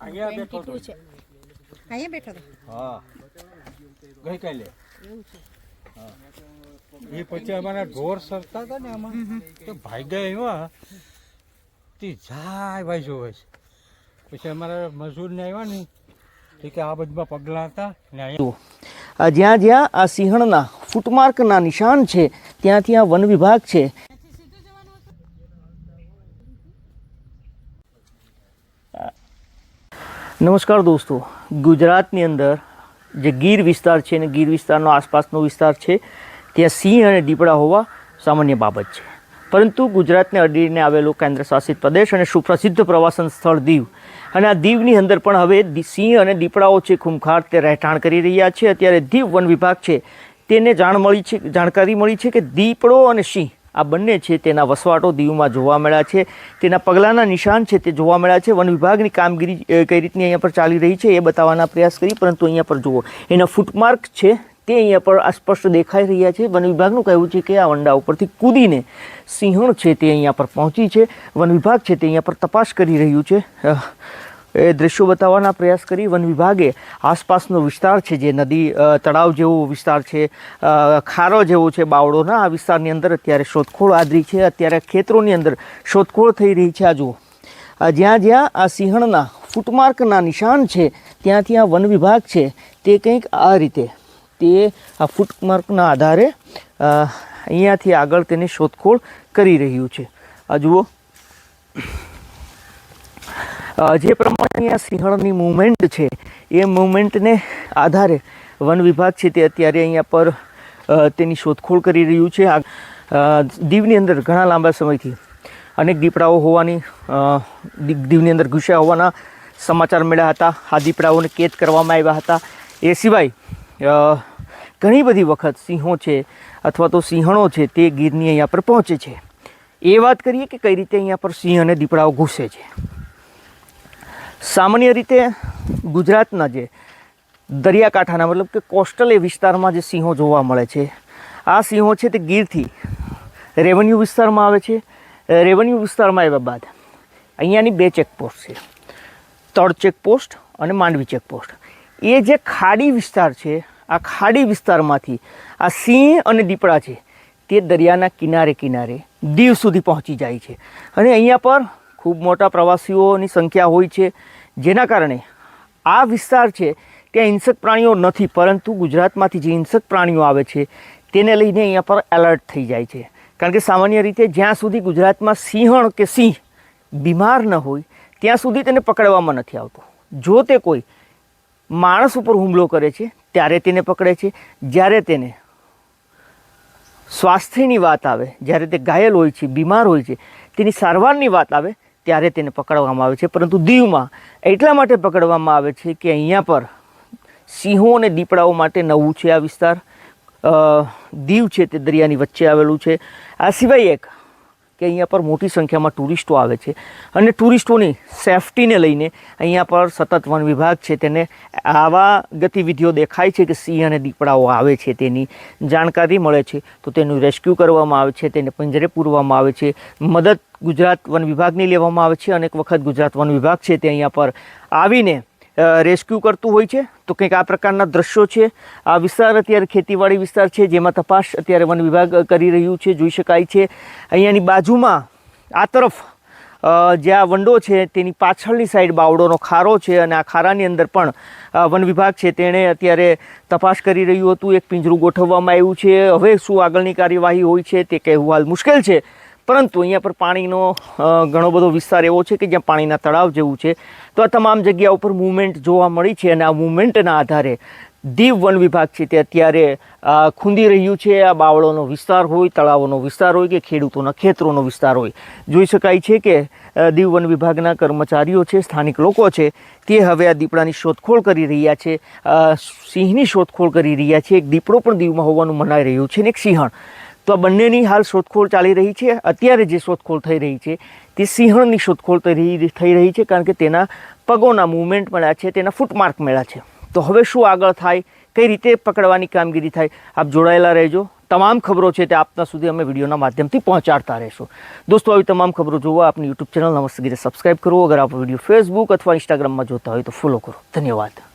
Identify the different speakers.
Speaker 1: અહીંયા બેઠો
Speaker 2: કીધું અહીંયા બેઠો
Speaker 1: હા. ગઈકાલે
Speaker 2: એવું છે.
Speaker 1: એ પછી અમારા ઢોર સરતા હતા ને આમાં. તો ભાગ્યા એવા તે જાય ભાઈ જોવે છે. પછી અમારા મજૂરને આવ્યા ને એ કે આ બધમાં પગલાં હતા ને અહીંયા.
Speaker 3: આ જ્યાં જ્યાં આ સિંહણના ફૂટમાર્કના નિશાન છે ત્યાં ત્યાં વન વિભાગ છે. નમસ્કાર દોસ્તો. ગુજરાતની અંદર જે ગીર વિસ્તાર છે અને ગીર વિસ્તારનો આસપાસનો વિસ્તાર છે, ત્યાં સિંહ અને દીપડા હોવા સામાન્ય બાબત છે. પરંતુ ગુજરાતને અડીને આવેલો કેન્દ્ર શાસિત પ્રદેશ અને સુપ્રસિદ્ધ પ્રવાસન સ્થળ દીવ. અને આ દીવની અંદર પણ હવે સિંહ અને દીપડાઓ છે ખૂંખાર તે રહેઠાણ કરી રહ્યા છે, અત્યારે દીવ વન વિભાગ છે. તેને જાણ મળી છે, જાણકારી મળી છે કે દીપડો અને સિંહ આ બંને છે તેના વસવાટો દીવમાં જોવા મળ્યા છે. તેના પગલાંના નિશાન છે તે જોવા મળ્યા છે. વન વિભાગની કામગીરી કઈ રીતની અહીંયા પર ચાલી રહી છે એ બતાવવાના પ્રયાસ કરી, પરંતુ અહીંયા પર જુઓ, એના ફૂટમાર્ક છે તે અહીંયા પર અસ્પષ્ટ સ્પષ્ટ દેખાઈ રહ્યા છે. વન વિભાગનું કહેવું છે કે આ વંડા ઉપરથી કૂદીને સિંહણ છે તે અહીંયા પર પહોંચી છે. વન વિભાગ છે તે અહીંયા પર તપાસ કરી રહ્યું છે. એ દ્રશ્યો બતાવવાના પ્રયાસ કરી વન વિભાગે આસપાસનો વિસ્તાર છે, જે નદી તળાવ જેવો વિસ્તાર છે ખારો જેવો છે બાવળોના. આ વિસ્તારની અંદર અત્યારે શોધખોળ આદરી છે. અત્યારે ખેતરોની અંદર શોધખોળ થઈ રહી છે. આ જુઓ. જ્યાં જ્યાં આ સિંહણના ફૂટમાર્કના નિશાન છે ત્યાંથી આ વન વિભાગ છે. તે કંઈક આ રીતે. તે આ ફૂટમાર્કના આધારે અહીંયાથી આગળ તેની શોધખોળ કરી રહ્યું છે. આ જુઓ. જે પ્રમાણે અહીંયા સિંહણની મુવમેન્ટ છે, એ મુવમેન્ટને આધારે વન વિભાગ છે તે અત્યારે અહીંયા પર તેની શોધખોળ કરી રહ્યું છે. આ દીવની અંદર ઘણા લાંબા સમયથી અનેક દીપડાઓ હોવાની દીવની અંદર ઘૂસ્યા હોવાના સમાચાર મળ્યા હતા. આ દીપડાઓને કેદ કરવામાં આવ્યા હતા. એ સિવાય ઘણી બધી વખત સિંહો છે અથવા તો સિંહણો છે તે ગીરની અહીંયા પર પહોંચે છે. એ વાત કરીએ કે કઈ રીતે અહીંયા પર સિંહ અને દીપડાઓ ઘૂસે છે? સામાન્ય રીતે ગુજરાતના જે દરિયાકાંઠાના મતલબ કે કોસ્ટલ એ વિસ્તારમાં જે સિંહો જોવા મળે છે, આ સિંહો છે તે ગીરથી રેવન્યુ વિસ્તારમાં આવે છે. રેવન્યુ વિસ્તારમાં આવ્યા બાદ અહીંયાની બે ચેકપોસ્ટ છે. તળ ચેકપોસ્ટ અને માંડવી ચેકપોસ્ટ એ જે ખાડી વિસ્તાર છે, આ ખાડી વિસ્તારમાંથી આ સિંહ અને દીપડા છે તે દરિયાના કિનારે કિનારે દીવ સુધી પહોંચી જાય છે. અને અહીંયા પર ખૂબ મોટા પ્રવાસીઓની સંખ્યા હોય છે, જેના કારણે આ વિસ્તાર છે ત્યાં હિંસક પ્રાણીઓ નથી, પરંતુ ગુજરાતમાંથી જે હિંસક પ્રાણીઓ આવે છે, તેને લઈને અહીંયા પર એલર્ટ થઈ જાય છે. કારણ કે સામાન્ય રીતે જ્યાં સુધી ગુજરાતમાં સિંહણ કે સિંહ બીમાર ન હોય, ત્યાં સુધી તેને પકડવામાં નથી આવતો. જો તે કોઈ માણસ ઉપર હુમલો કરે છે, ત્યારે તેને પકડે છે. જ્યારે તેને સ્વાસ્થ્યની વાત આવે, જ્યારે તે ઘાયલ હોય છે, બીમાર હોય છે, તેની સારવારની વાત આવે ત્યારે તેને પકડવામાં આવે છે. પરંતુ દીવમાં એટલા માટે પકડવામાં આવે છે કે અહીંયા પર સિંહો અને દીપડાઓ માટે નવું છે આ વિસ્તાર. દીવ છે તે દરિયાની વચ્ચે આવેલું છે. આ સિવાય એક કે અહીંયા પર મોટી સંખ્યામાં ટુરિસ્ટો આવે છે. અને ટુરિસ્ટોની સેફટીને લઈને અહીંયા પર સતત વન વિભાગ છે. તેને આવા ગતિવિધિઓ દેખાય છે કે સિંહ અને દીપડાઓ આવે છે. તેની જાણકારી મળે છે. તો તેનું રેસ્ક્યુ કરવામાં આવે છે. તેને પંજરે પૂરવામાં આવે છે. મદદ ગુજરાત વન વિભાગની લેવામાં આવે છે. અનેક વખત ગુજરાત વન વિભાગ છે તે અહીંયા પર આવીને રેસ્ક્યુ કરતું હોય છે. તો કંઈક આ પ્રકારના દ્રશ્યો છે. આ વિસ્તાર અત્યારે ખેતીવાડી વિસ્તાર છે, જેમાં તપાસ અત્યારે વન વિભાગ કરી રહ્યું છે, જોઈ શકાય છે. અહીંયાની બાજુમાં, આ તરફ જે આ વંડો છે તેની પાછળની સાઈડ બાવડોનો ખારો છે અને આ ખારાની અંદર પણ વન વિભાગ છે. તેણે અત્યારે તપાસ કરી રહ્યું હતું. એક પિંજરું ગોઠવવામાં આવ્યું છે. હવે શું આગળની કાર્યવાહી હોય છે તે કહેવું હાલ મુશ્કેલ છે. પરંતુ અહીંયા પર પાણીનો ઘણો બધો વિસ્તાર એવો છે કે જ્યાં પાણીના તળાવ જેવું છે. તો આ તમામ જગ્યા ઉપર મૂવમેન્ટ જોવા મળી છે અને આ મૂવમેન્ટના આધારે દીવ વન વિભાગ છે તે અત્યારે ખૂંદી રહ્યું છે. આ બાવળોનો વિસ્તાર હોય, તળાવોનો વિસ્તાર હોય કે ખેડૂતોના ખેતરોનો વિસ્તાર હોય. જોઈ શકાય છે કે દીવ વન વિભાગના કર્મચારીઓ છે, સ્થાનિક લોકો છે, તે હવે આ દીપડાની શોધખોળ કરી રહ્યા છે. સિંહની શોધખોળ કરી રહ્યા છે. એક દીપડો પણ દીવમાં હોવાનું મનાઈ રહ્યું છે ને એક સિંહણ. તો આ બંનેની હાલ શોધખોળ ચાલી રહી છે. અત્યારે જે શોધખોળ થઈ રહી છે, તે સિંહણની શોધખોળ થઈ થઈ રહી છે કારણ કે તેના પગોના મૂવમેન્ટ મળ્યા છે, તેના ફૂટમાર્ક મળ્યા છે. તો હવે શું આગળ થાય, કઈ રીતે પકડવાની કામગીરી થાય, આપ જોડાયેલા રહેજો. તમામ ખબરો છે તે આપના સુધી અમે વિડીયોના માધ્યમથી પહોંચાડતા રહીશું. દોસ્તો, આવી તમામ ખબરો જોવા આપની યુટ્યુબ ચેનલ નમસ્તે. સબસ્ક્રાઇબ કરો. અગર આપ વીડિયો ફેસબુક અથવા ઇન્સ્ટાગ્રામમાં જોતા હોય તો ફોલો કરો. ધન્યવાદ.